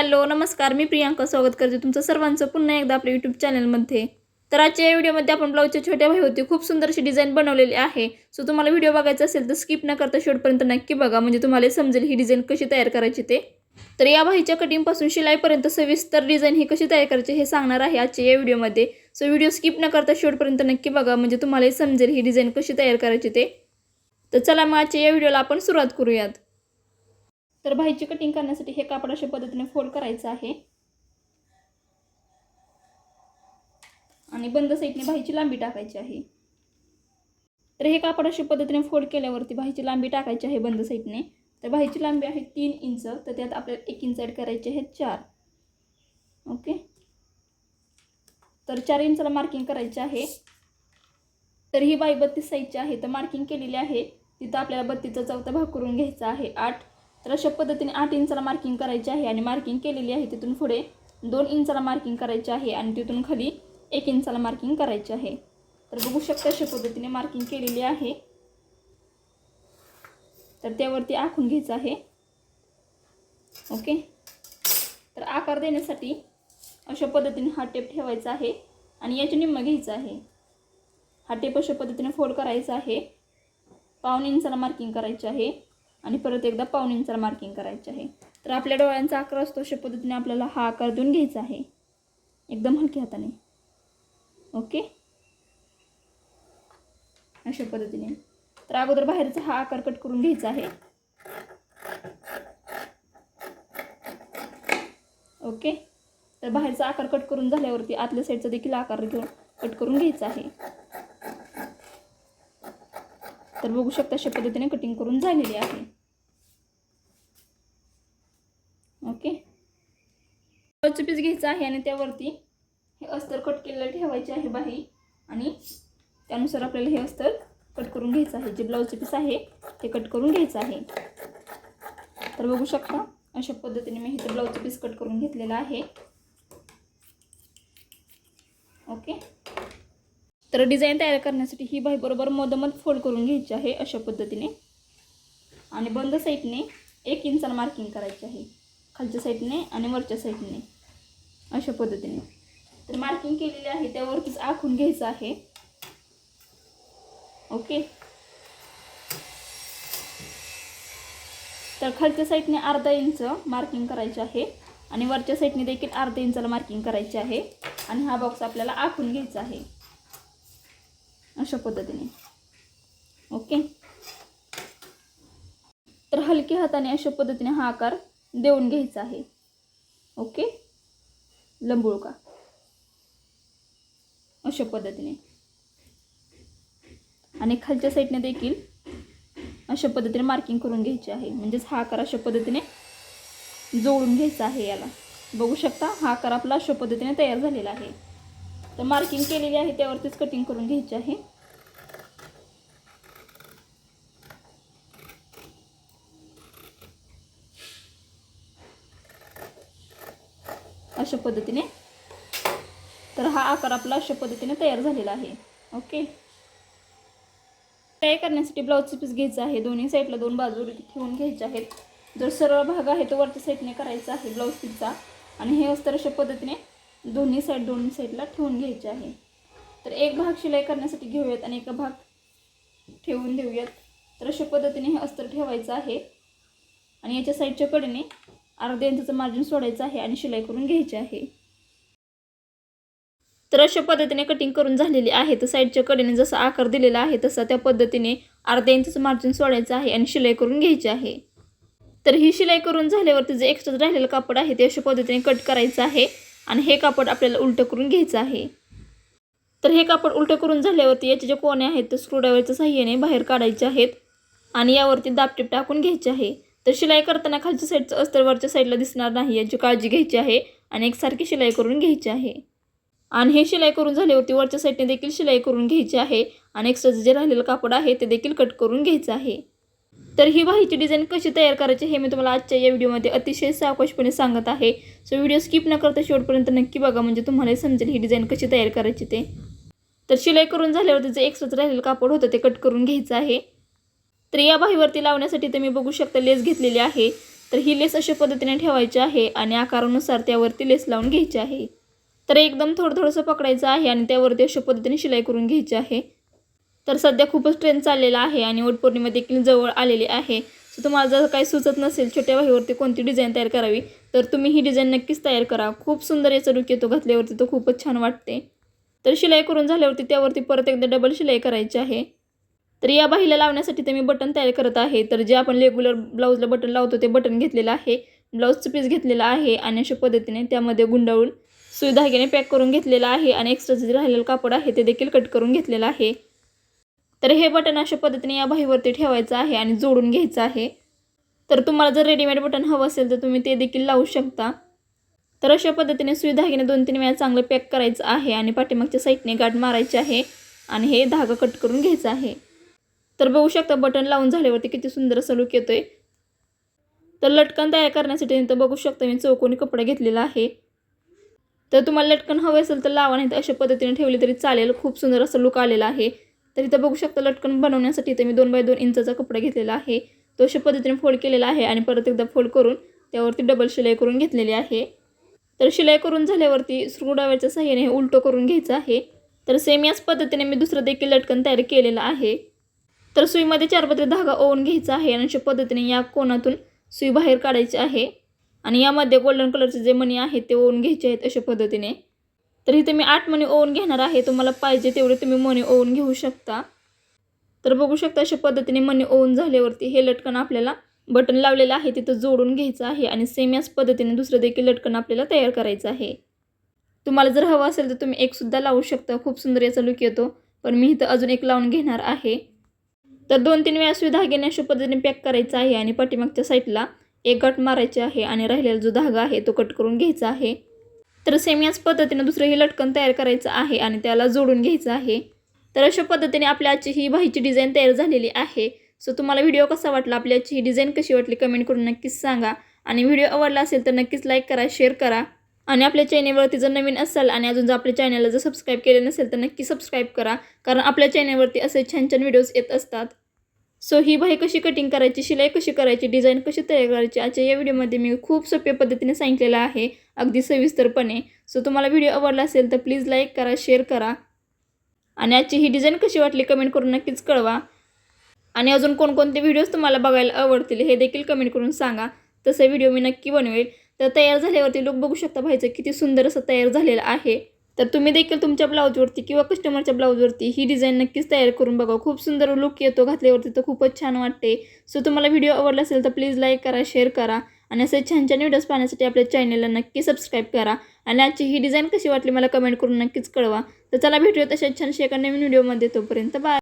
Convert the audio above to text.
Hello नमस्कार. मी प्रियांका स्वागत करते तुमचं सर्वांचं पुन्हा एकदा आपल्या यूट्यूब चॅनलमध्ये तर आजच्या या व्हिडिओमध्ये आपण ब्लाऊजच्या छोट्या भाई होती खूप सुंदरशी डिझाईन बनवलेली आहे. सो तुम्हाला व्हिडिओ बघायचा असेल तर स्किप न करता शेवटपर्यंत नक्की बघा. म्हणजे तुम्हाला समजेल ही डिझाईन कशी तयार करायची ते. तर या भाईच्या कटिंगपासून शिलाईपर्यंत सविस्तर डिझाईन ही कशी तयार करायची हे सांगणार आहे आजच्या या व्हिडिओमध्ये. सो व्हिडिओ स्किप न करता शेवटपर्यंत नक्की बघा. म्हणजे तुम्हाला समजेल ही डिझाईन कशी तयार करायची ते. तर चला मग आजच्या या व्हिडिओला आपण सुरुवात करूयात. तर भाईची कटिंग करण्यासाठी हे कापड अशा पद्धतीने फोल्ड करायचं आहे. आणि बंद साईडने भाईची लांबी टाकायची आहे. तर हे कापड अशा पद्धतीने फोल्ड केल्यावरती भाईची लांबी टाकायची आहे बंद साईडने. तर भाईची लांबी आहे तीन इंच तर त्यात आपल्याला एक इंच ॲड करायचे आहे चार. ओके? तर चार इंचाला मार्किंग करायचे आहे. तर ही बाई बत्तीस साईजची आहे तर मार्किंग केलेली आहे. तिथं आपल्याला बत्तीसचा चौथा भाग करून घ्यायचा आहे आठ. तर अशा पद्धतीने आठ इंचाला मार्किंग करायची आहे आणि मार्किंग केलेली आहे तिथून पुढे दोन इंचाला मार्किंग करायची आहे आणि तिथून खाली एक इंचाला मार्किंग करायची आहे. तर बघू शकता अशा पद्धतीने मार्किंग केलेली आहे. तर त्यावरती आखून घ्यायचं आहे. ओके तर आकार देण्यासाठी अशा पद्धतीने हा टेप ठेवायचा आहे आणि याचे निम्म घ्यायचं आहे. हा टेप अशा पद्धतीने फोल्ड करायचा आहे. पाऊन इंचाला मार्किंग करायची आहे. आणि परत एकदा पाऊन इंचाला मार्किंग करायचे आहे. तर आपल्या डोळ्यांचा आकार असतो अशा पद्धतीने आपल्याला हा आकार देऊन घ्यायचा आहे. एकदम हलक्या हाताने. ओके अशा पद्धतीने. तर अगोदर बाहेरचा हा आकार कट करून घ्यायचा आहे. ओके तर बाहेरचा आकार कट करून झाल्यावरती आतल्या साईडचा देखील आकार घेऊन कट करून घ्यायचा आहे. तर बघू शकता अशा पद्धतीने कटिंग करून झालेली आहे. ओके ब्लाऊजचं पीस घ्यायचं आहे आणि त्यावरती हे अस्तर कट केलेलं ठेवायचे आहे बाही आणि त्यानुसार आपल्याला हे अस्तर कट करून घ्यायचं आहे. जे ब्लाऊजचं पीस आहे ते कट करून घ्यायचं आहे. तर बघू शकता अशा पद्धतीने मी इथं ब्लाऊजचं पीस कट करून घेतलेलं आहे. ओके तर डिझाईन तयार करण्यासाठी ही बाई बरोबर मधोमध फोल्ड करून घ्यायची आहे अशा पद्धतीने. आणि बंद साईडने एक इंचाला मार्किंग करायची आहे. खालच्या साईडने आणि वरच्या साईडने अशा पद्धतीने. तर मार्किंग केलेली आहे त्यावरतीच आखून घ्यायचं आहे. ओके? तर खालच्या साईडने अर्धा इंच मार्किंग करायचे आहे. आणि वरच्या साईडने देखील अर्धा इंचाला मार्किंग करायचे आहे. आणि हा बॉक्स आपल्याला आखून घ्यायचा आहे. अशा पद्धतीने. ओके? तर हलक्या हाताने अशा पद्धतीने हा आकार देऊन घ्यायचा आहे. ओके? लंबुळका अशा पद्धतीने. आणि खालच्या साईडने देखील अशा पद्धतीने मार्किंग करून घ्यायची आहे. म्हणजेच हा आकार अशा पद्धतीने जोडून घ्यायचा आहे याला. बघू शकता हा आकार आपला अशा पद्धतीने तयार झालेला आहे. तर मार्किंग केलेली आहे त्यावरतीच कटिंग करून घ्यायची आहे. अशा पद्धतीने. तर हा आकार आपला अशा पद्धतीने तयार झालेला आहे. ओके? तयार करण्यासाठी ब्लाऊजचं पीस घ्यायचं आहे दोन्ही साईडला दोन बाजू ठेवून घ्यायचे आहेत. जर सरळ भाग आहे तो वरच्या साईडने करायचा आहे ब्लाऊज पीसचा आणि हे अस्तर अशा पद्धतीने दोन्ही साईड दोन्ही साईडला ठेवून घ्यायचे आहे. तर एक भाग शिलाई करण्यासाठी घेऊयात आणि एक भाग ठेवून देऊयात. तर अशा पद्धतीने हे अस्तर ठेवायचं आहे. आणि याच्या साईडच्या कडेने अर्ध्या इंचाचं मार्जिन सोडायचं आहे आणि शिलाई करून घ्यायची आहे. तर अशा पद्धतीने कटिंग करून झालेली आहे. तर साईडच्या कडेने जसा आकार दिलेला आहे तसा त्या पद्धतीने अर्ध्या इंचाचं मार्जिन सोडायचं आहे आणि शिलाई करून घ्यायची आहे. तर ही शिलाई करून झाल्यावरती जे एक्स्ट्रा राहिलेलं कापड आहे ते अशा पद्धतीने कट करायचं आहे आणि हे कापड आपल्याला उलटं करून घ्यायचं आहे. तर हे कापड उलटं करून झाल्यावरती याचे जे कोणे आहेत ते स्क्रूड्रायव्हरच्या साह्याने बाहेर काढायचे आहेत आणि यावरती दापटीप टाकून घ्यायचे आहे. तर शिलाई करताना खालच्या साईडचं अस्तर वरच्या साईडला दिसणार नाही याची काळजी घ्यायची आहे आणि एकसारखी शिलाई करून घ्यायची आहे. आणि हे शिलाई करून झाल्यावरती वरच्या साईडने देखील शिलाई करून घ्यायची आहे आणि एक्स्ट्राचं जे राहिलेलं कापड आहे ते देखील कट करून घ्यायचं आहे. तर ही बाहीची डिझाईन कशी तयार करायची हे मी तुम्हाला आजच्या या व्हिडिओमध्ये अतिशय सावकाशपणे सांगत आहे. सो व्हिडिओ स्किप न करता शेवटपर्यंत नक्की बघा म्हणजे तुम्हाला समजेल ही डिझाईन कशी तयार करायची ते. तर शिलाई करून झाल्यावरती जे एक्स्ट्राचं राहिलेलं कापड होतं ते कट करून घ्यायचं आहे. तर या बाहीवरती लावण्यासाठी तुम्ही बघू शकता लेस घेतलेली आहे. तर ही लेस अशा पद्धतीने ठेवायची आहे आणि आकारानुसार त्यावरती लेस लावून घ्यायची आहे. तर एकदम थोडं थोडंसं पकडायचं आहे आणि त्यावरती अशा पद्धतीने शिलाई करून घ्यायची आहे. तर सध्या खूपच ट्रेंड चाललेला आहे आणि वटपौर्णिमा देखील जवळ आलेली आहे. सो तुम्हाला जर काही सुचत नसेल छोट्या बाहीवरती कोणती डिझाईन तयार करावी तर तुम्ही ही डिझाईन नक्कीच तयार करा. खूप सुंदर याचा लुक येतो घातल्यावरती तो खूपच छान वाटते. तर शिलाई करून झाल्यावरती त्यावरती परत एकदा डबल शिलाई करायची आहे. तर या बाहीला लावण्यासाठी ते मी बटन तयार करत आहे. तर जे आपण रेग्युलर ब्लाऊजला बटन लावतो ते बटन घेतलेलं आहे. ब्लाऊजचं पीस घेतलेलं आहे आणि अशा पद्धतीने त्यामध्ये गुंडाळून सुई धाग्याने पॅक करून घेतलेलं आहे आणि एक्स्ट्रा जे राहिलेलं कापड आहे ते देखील कट करून घेतलेलं आहे. तर हे बटन अशा पद्धतीने या बाहीवरती ठेवायचं आहे आणि जोडून घ्यायचं आहे. तर तुम्हाला जर रेडीमेड बटन हवं असेल तर तुम्ही ते देखील लावू शकता. तर अशा पद्धतीने सुई धाग्याने दोन तीन वेळा चांगलं पॅक करायचं आहे आणि पाठीमागच्या साईडने गाठ मारायची आहे आणि हे धागा कट करून घ्यायचं आहे. तर बघू शकता बटन लावून झाल्यावरती किती सुंदर असं लुक येतोय. तर लटकन तयार करण्यासाठी तर बघू शकता मी चौकोनी कपडा घेतलेला आहे. तर तुम्हाला लटकन हवे असेल तर लावा नाही तर अशा पद्धतीने ठेवली तरी चालेल. खूप सुंदर असं लुक आलेला आहे. तर इथं बघू शकता लटकन बनवण्यासाठी तर मी दोन बाय दोन इंचाचा कपडा घेतलेला आहे. तो अशा पद्धतीने फोल्ड केलेला आहे आणि परत एकदा फोल्ड करून त्यावरती डबल शिलाई करून घेतलेली आहे. तर शिलाई करून झाल्यावरती स्क्रूड्रायव्हरच्या सहाय्याने हे उलटं करून घ्यायचं आहे. तर सेम याच पद्धतीने मी दुसरं देखील लटकन तयार केलेलं आहे. तर सुईमध्ये चारपत्री धागा ओवून घ्यायचा आहे. आणि अशा पद्धतीने या कोणातून सुई बाहेर काढायची आहे. आणि यामध्ये गोल्डन कलरचे जे मणी आहेत ते ओवून घ्यायचे आहेत अशा पद्धतीने. तर इथे मी आठ मणी ओवून घेणार आहे. तुम्हाला पाहिजे तेवढे तुम्ही मणी ओवून घेऊ शकता. तर बघू शकता अशा पद्धतीने मणी ओवून झाल्यावरती हे लटकन आपल्याला बटन लावलेलं आहे. तिथं जोडून घ्यायचं आहे आणि सेम याच पद्धतीने दुसरं देखील लटकन आपल्याला तयार करायचं आहे. तुम्हाला जर हवं असेल तर तुम्ही एकसुद्धा लावू शकता. खूप सुंदर याचा लुक येतो. पण मी इथं अजून एक लावून घेणार आहे. तर दोन तीन वेळा सुई धाग्याने अशा पद्धतीने पॅक करायचा आहे आणि पाठीमागच्या साईडला एक गट मारायची आहे आणि राहिलेला जो धागा आहे तो कट करून घ्यायचा आहे. तर सेम याच पद्धतीने दुसरं हे लटकन तयार करायचं आहे आणि त्याला जोडून घ्यायचं आहे. तर अशा पद्धतीने आपल्या आजची ही बाहीची डिझाईन तयार झालेली आहे. सो तुम्हाला व्हिडिओ कसा वाटला आपली आजची ही डिझाईन कशी वाटली कमेंट करून नक्कीच सांगा. आणि व्हिडिओ आवडला असेल तर नक्कीच लाईक करा शेअर करा. आणि आपल्या चॅनेलवरती जर नवीन असाल आणि अजून जर आपल्या चॅनलला जर सबस्क्राईब केले नसेल तर नक्की सबस्क्राईब करा. कारण आपल्या चॅनेलवरती असे छान छान व्हिडिओज येत असतात. सो ही बाही कशी कटिंग करायची शिलाई कशी करायची डिझाईन कशी तयार करायची आजच्या या व्हिडिओमध्ये मी खूप सोप्या पद्धतीने सांगितलेलं आहे. अगदी सविस्तरपणे. सो तुम्हाला व्हिडिओ आवडला असेल तर प्लीज लाईक करा शेअर करा. आणि आजची ही डिझाईन कशी वाटली कमेंट करून नक्कीच कळवा. आणि अजून कोणकोणते व्हिडिओज तुम्हाला बघायला आवडतील हे देखील कमेंट करून सांगा. तसे व्हिडिओ मी नक्की बनवेल. तर तयार झाल्यावरती लोक बघू शकता व्हायचं किती सुंदर असं तयार झालेलं आहे. तर तुम्ही देखील तुमच्या ब्लाऊजवरती किंवा कस्टमरच्या ब्लाऊजवरती ही डिझाईन नक्कीच तयार करून बघा. खूप सुंदर लुक येतो घातल्यावरती तर खूपच छान वाटते. सो तुम्हाला व्हिडिओ आवडला असेल तर प्लीज लाईक करा शेअर करा आणि असे छान छान व्हिडिओज पाहण्यासाठी आपल्या चॅनलला नक्की सबस्क्राईब करा. आणि आजची ही डिझाईन कशी वाटली मला कमेंट करून नक्कीच कळवा. तर चला भेटूया तशाच छानशी एका नवीन व्हिडिओमध्ये तोपर्यंत बाय